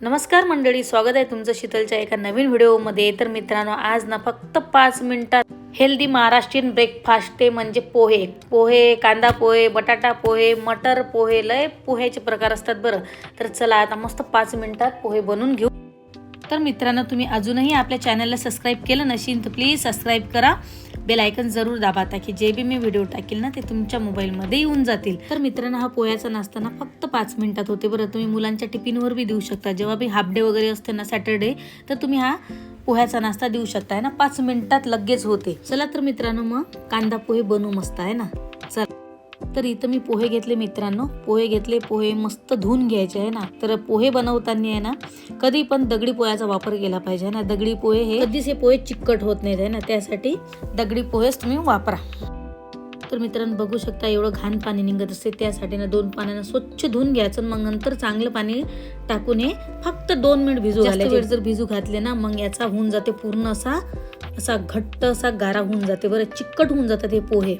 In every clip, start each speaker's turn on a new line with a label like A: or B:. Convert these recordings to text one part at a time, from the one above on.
A: नमस्कार मंडळी स्वागत आहे तुमचं शीतलच्या एका नवीन व्हिडिओमध्ये. तर मित्रांनो आज ना फक्त पाच मिनिटात हेल्दी महाराष्ट्रीयन ब्रेकफास्ट ते म्हणजे पोहे. पोहे कांदा पोहे बटाटा पोहे मटर पोहे लय पोह्याचे प्रकार असतात बरं. तर चला आता मस्त पाच मिनिटात पोहे बनवून घेऊ. तर मित्रांनो तुम्ही अजूनही आपल्या चॅनलला सबस्क्राईब केलं नशील तर प्लीज सबस्क्राईब करा. बेल आयकन जरूर दाबा ताकी जे बी मी व्हिडिओ टाकेल ना ते तुमच्या मोबाईलमध्ये येऊन जातील. तर मित्रांनो हा पोह्याचा नाश्ता ना फक्त पाच मिनिटात होते बरं. तुम्ही मुलांच्या टिफिनवर बी देऊ शकता. जेव्हा बी हाफ डे वगैरे असते ना सॅटरडे तर तुम्ही हा पोह्याचा नाश्ता देऊ शकता. आहे ना? पाच मिनिटात लगेच होते. चला तर मित्रांनो मग कांदा पोहे बनवू मस्त. आहे ना? चला. तर इथं मी पोहे घेतले मित्रांनो. पोहे घेतले पोहे मस्त धुवून घ्यायचे आहे ना. तर पोहे बनवताना आहे ना कधी पण दगडी पोह्याचा वापर केला पाहिजे ना. दगडी पोहे हे कधीच हे पोहे चिकट होत नाहीत आहे ना. त्यासाठी दगडी पोहेच तुम्ही वापरा. तर मित्रांनो बघू शकता एवढं घाण पाणी निघत असते. त्यासाठी ना दोन पाण्यानं स्वच्छ धुवून घ्यायचं मग नंतर चांगलं पाणी टाकून हे फक्त दोन मिनिट भिजू घालायचे. वेळ जर भिजू घातले ना मग याचा होऊन जाते पूर्ण असा असा घट्ट असा गारा होऊन जाते. बरं चिकट होऊन जातात हे पोहे.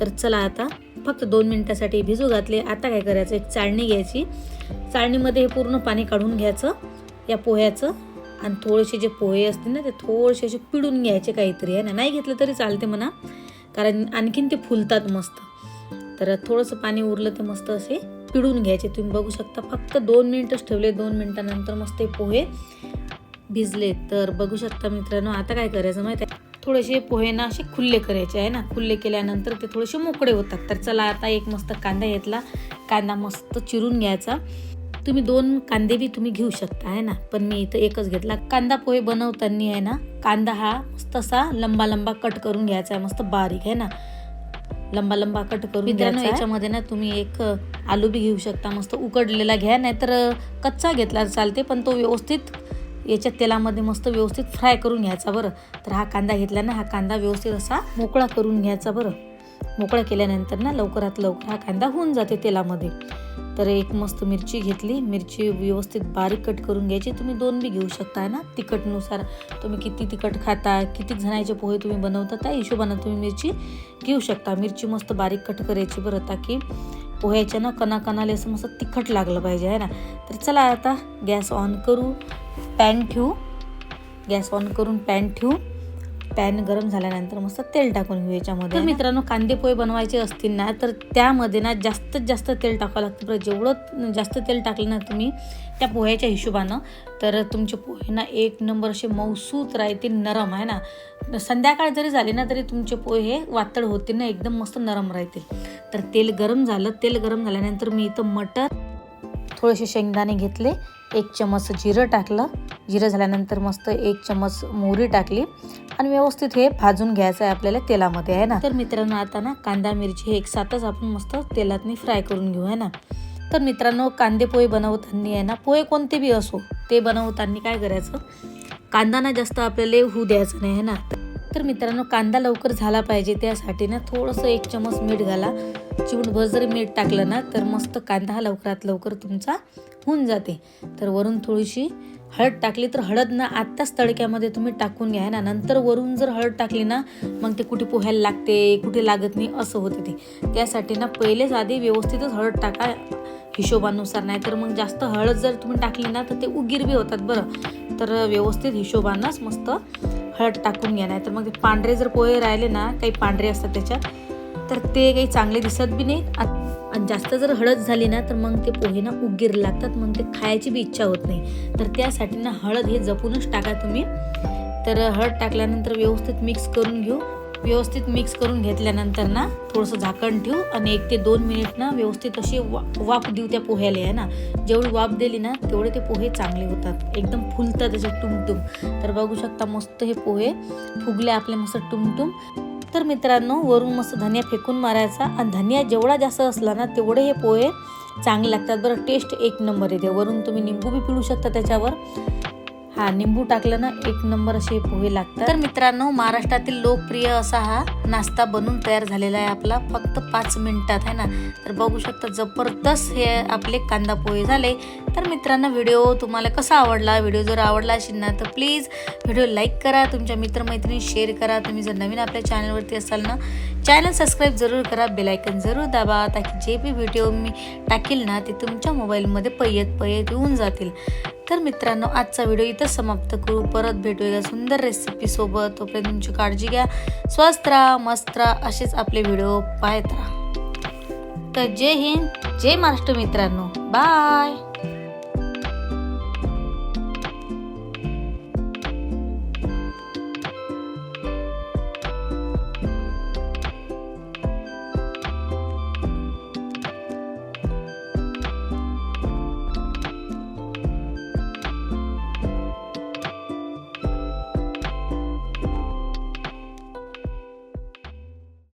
A: तर चला आता फक्त दोन मिनटासाठी भिजू घातले. आता काय करायचं? एक चाळणी घ्यायची. चाळणीमध्ये हे पूर्ण पाणी काढून घ्यायचं या पोह्याचं. आणि थोडेसे जे पोहे असतील ना ते थोडेसे असे पिळून घ्यायचे काहीतरी आहे ना. नाही घेतलं तरी चालते म्हणा. कारण आणखीन ते फुलतात मस्त. तर थोडंसं पाणी उरलं ते मस्त असे पिळून घ्यायचे. तुम्ही बघू शकता फक्त दोन मिनटंच ठेवले. दोन मिनटानंतर मस्त हे पोहे भिजले. तर बघू शकता मित्रांनो आता काय करायचं माहीत थोडेसे पोहे ना असे खुल्ले करायचे आहे ना. खुल्ले केल्यानंतर ते थोडेसे मोकळे होतात. तर चला आता एक मस्त कांदा घेतला. कांदा मस्त चिरून घ्यायचा. तुम्ही दोन कांदे बी तुम्ही घेऊ शकता आहे ना. पण मी इथं एकच घेतला. कांदा पोहे बनवताना आहे ना कांदा हा मस्त असा लंबा लंबा कट करून घ्यायचा आहे. मस्त बारीक आहे ना. लंबा लंबा कट करून मित्रांनो याच्यामध्ये ना तुम्ही एक आलू बी घेऊ शकता. मस्त उकडलेला घ्या. नाहीतर कच्चा घेतला चालते पण तो व्यवस्थित याच्या तेलामध्ये मस्त व्यवस्थित फ्राय करून घ्यायचा बरं. तर हा कांदा घेतला ना हा कांदा व्यवस्थित असा मोकळा करून घ्यायचा बरं. मोकळा केल्यानंतर ना लवकरात लवकर हा कांदा होऊन जाते तेलामध्ये. तर एक मस्त मिरची घेतली. मिरची व्यवस्थित बारीक कट करून घ्यायची. तुम्ही दोन बी घेऊ शकता ना तिखटनुसार. तुम्ही किती तिखट खाता किती जणांचे पोहे तुम्ही बनवता त्या हिशोबानं तुम्ही मिरची घेऊ शकता. मिरची मस्त बारीक कट करायची बरं ताकी. पोह्याच्या ना कणाकणाले असं मस्त तिखट लागलं पाहिजे आहे ना? तर चला आता गॅस ऑन करू पॅन ठेवू. गॅस ऑन करून पॅन ठेवू. पॅन गरम झाल्यानंतर मस्त तेल टाकून घेऊ याच्यामध्ये. तर मित्रांनो कांदे पोहे बनवायचे असतील ना तर त्यामध्ये ना जास्तीत जास्त तेल टाकावं लागतं. बरं जेवढं जास्त तेल टाकलं ना तुम्ही त्या पोह्याच्या हिशोबानं तर तुमचे पोहे ना एक नंबर असे मौसूत राहतील नरम आहे ना? संध्याकाळ जरी झाली ना तरी तुमचे पोहे वातळ होतील ना एकदम मस्त नरम राहतील. तर तेल गरम झालं तेल गरम झाल्यानंतर मी इथं मटर थोडेसे शेंगदाणे घेतले एक चमच जिरं टाकलं. जिरं झाल्यानंतर मस्त एक चमच मोहरी टाकली आणि व्यवस्थित हे भाजून घ्यायचं आहे आपल्याला तेलामध्ये आहे ना? तर मित्रांनो आता ना कांदा मिरची हे एक साथच आपण मस्त तेलातनी फ्राय करून घेऊ आहे ना? तर मित्रांनो कांदे पोहे बनवताना आहे ना पोहे कोणते बी असो ते बनवताना काय करायचं? कांदा ना जास्त आपल्याला होऊ द्यायचं नाही आहे ना? तर मित्रांनो कांदा लवकर झाला पाहिजे. त्यासाठी ना थोडंसं एक चमच मीठ घाला. चिवटभर जर मीठ टाकलं ना तर मस्त कांदा हा लवकरात लवकर तुमचा होऊन जाते. तर वरून थोडीशी हळद टाकली तर हळद ना आत्ताच तडक्यामध्ये तुम्ही टाकून घ्या ना? नंतर वरून जर हळद टाकली ना मग ते कुठे पोहायला लागते कुठे लागत नाही असं होते ते. त्यासाठी ना पहिलेच आधी व्यवस्थितच हळद टाका हिशोबानुसार नाही तर मग जास्त हळद जर तुम्ही टाकली ना तर ते उगीर बी होतात बरं. तर व्यवस्थित हिशोबानंच मस्त हळद टाकून घ्या नाही तर मग ते पांढरे जर पोहे राहिले ना काही पांढरे असतात त्याच्यात तर ते काही चांगले दिसत बी नाही. आणि जास्त जर हळद झाली ना तर मग ते पोहे ना उगीर लागतात मग ते खायची बी इच्छा होत नाही. तर त्यासाठी ना हळद हे जपूनच टाका तुम्ही. तर हळद टाकल्यानंतर व्यवस्थित मिक्स करून घेऊ. व्यवस्थित मिक्स करून घेतल्यानंतर ना थोडंसं झाकण ठेवू आणि एक ते दोन मिनिट ना व्यवस्थित अशी वा वाफ देऊ त्या पोह्याला आहे ना? जेवढी वाफ दिली ना तेवढे ते पोहे चांगले होतात. एकदम फुलतात त्याचे टुमटुम. तर बघू शकता मस्त हे पोहे फुगले आपले मस्त टुमटुम. तर मित्रांनो वरून मस्त धनिया फेकून मारायचा आणि धनिया जेवढा जास्त असला ना तेवढे हे पोहे चांगले लागतात. बरं टेस्ट एक नंबर येते. वरून तुम्ही निंबू बी पिळू शकता त्याच्यावर. हा निंबू टाकलं ना एक नंबर असे पोहे लागतात. तर मित्रांनो महाराष्ट्रातील लोकप्रिय असा हा नाश्ता बनून तयार झालेला आहे आपला. फक्त पाच मिनिटात आहे ना? तर बघू शकता जबरदस्त हे आपले कांदा पोहे झाले. तर मित्रांनो व्हिडिओ तुम्हाला कसा आवडला? व्हिडिओ जर आवडला असेल ना तर प्लीज व्हिडिओ लाईक करा. तुमच्या मित्रमैत्रिणी शेअर करा. तुम्ही जर नवीन आपल्या चॅनलवरती असाल ना चॅनल सबस्क्राईब जरूर करा बेलायकन जरूर दाबा ताकी जे बी व्हिडिओ मी टाकेल ना ते तुमच्या मोबाईलमध्ये पयत पयत येऊन जातील. तर मित्रांनो आजचा व्हिडिओ इथं समाप्त करू. परत भेटू एका सुंदर रेसिपीसोबत तोपर्यंत तुमची काळजी घ्या. स्वस्त राहा मस्त राहा असेच आपले व्हिडिओ पाहत राहा. तर जय हिंद जय महाराष्ट्र मित्रांनो. बाय